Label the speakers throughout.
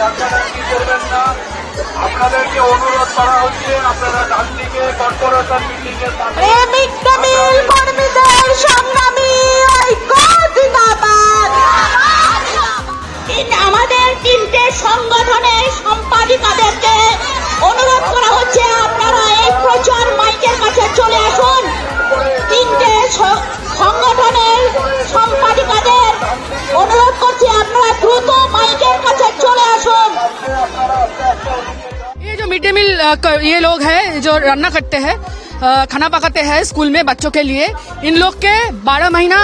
Speaker 1: ডাকাডাকি করবেন না? আপনাদেরকে অনুরোধ করা হচ্ছে, আপনারা ডান কর্পোরেশন তিনটে সংগঠনের সম্পাদিকাদেরকে অনুরোধ করা হচ্ছে, আপনারা এই মাইকের কাছে চলে আসুন। তিনটে সংগঠনের সম্পাদিকাদের অনুরোধ করছি, আপনারা দ্রুত মাইকের
Speaker 2: ये जो मिड डे मील ये लोग हैं, जो रन्ना करते हैं खाना पकाते हैं स्कूल में बच्चों के लिए, इन लोग के 12 महीना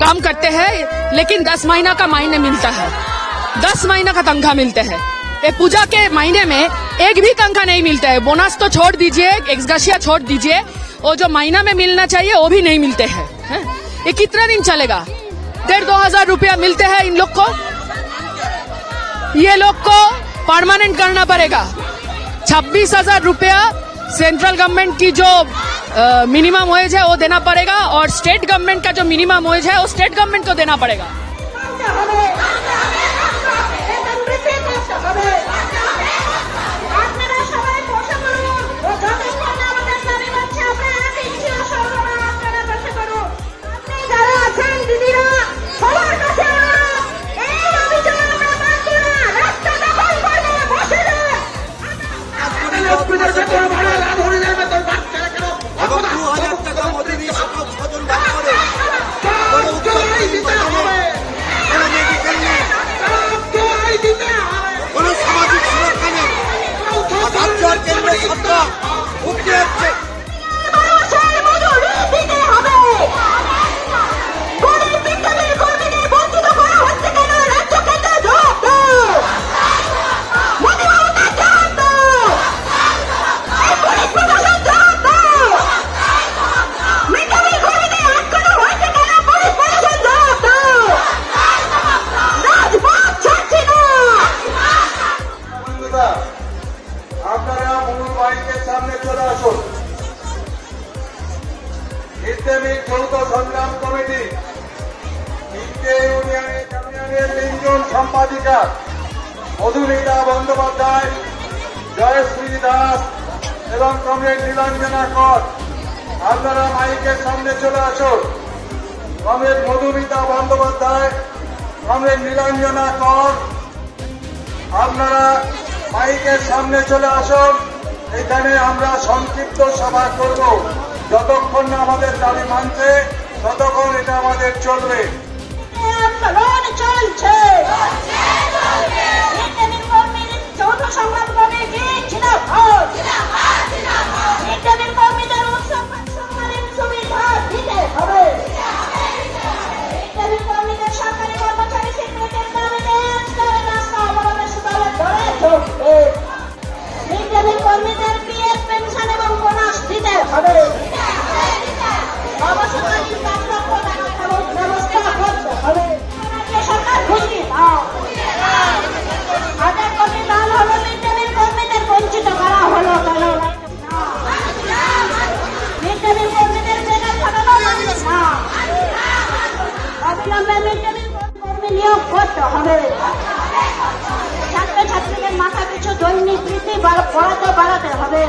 Speaker 2: काम करते हैं, लेकिन 10 महीना का मायने मिलता है। 10 महीना का तंखा मिलते हैं। ये पूजा के महीने में एक भी तंखा नहीं मिलता है। बोनस तो छोड़ दीजिए एक्सगशिया छोड़ दीजिए, और जो महीना में मिलना चाहिए, वो भी नहीं मिलते हैं, है? ये कितना दिन चलेगा? डेढ़ दो हज़ार रुपया मिलते हैं इन लोग को? ये लोग को परमानेंट करना पड़ेगा छब्बीस हजार रुपया सेंट्रल गवर्नमेंट की जो मिनिमम वेज है वो देना पड़ेगा और स्टेट गवर्नमेंट का जो मिनिमम वेज है वो स्टेट गवर्नमेंट को देना पड़ेगा
Speaker 3: সামাজিক সুরক্ষা নেই। রাজ্য কেন্দ্রের সরকার উঠে যাচ্ছে
Speaker 4: ইসলামিক যৌথ সংগ্রাম কমিটি তিনটে ইউনিয়নের ইউনিয়নের তিনজন সম্পাদিকা, মধুমিতা বন্দ্যোপাধ্যায়, জয়শ্রী দাস এবং কমরেড নীলাঞ্জনা কর। আপনারা মাইকের সামনে চলে আসুন। Comrade Madhumita Bandyopadhyay comrade Nilanjana Kar. আপনারা মাইকের সামনে চলে আসুন। এখানে আমরা সংক্ষিপ্ত সভা করব। যতক্ষণ না আমাদের দাবি মানছে ততক্ষণ এটা আমাদের চলবে।
Speaker 1: চলছে। মিড কর্মী ছাত্রছাত্রীদের মাথা কিছু দৈনিক বৃত্তি বাড়াতে বাড়াতে হবে।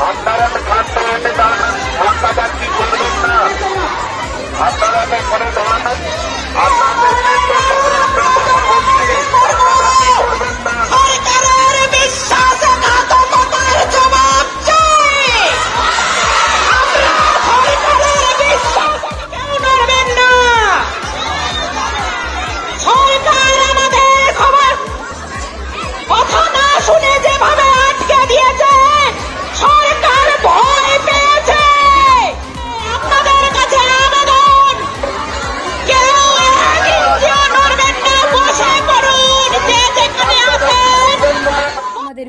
Speaker 5: আপনারা খাদ্য এনে দান ধাক্কা ধাক্কি করবেন না? আপনারা দাঁড়ান আপনাদের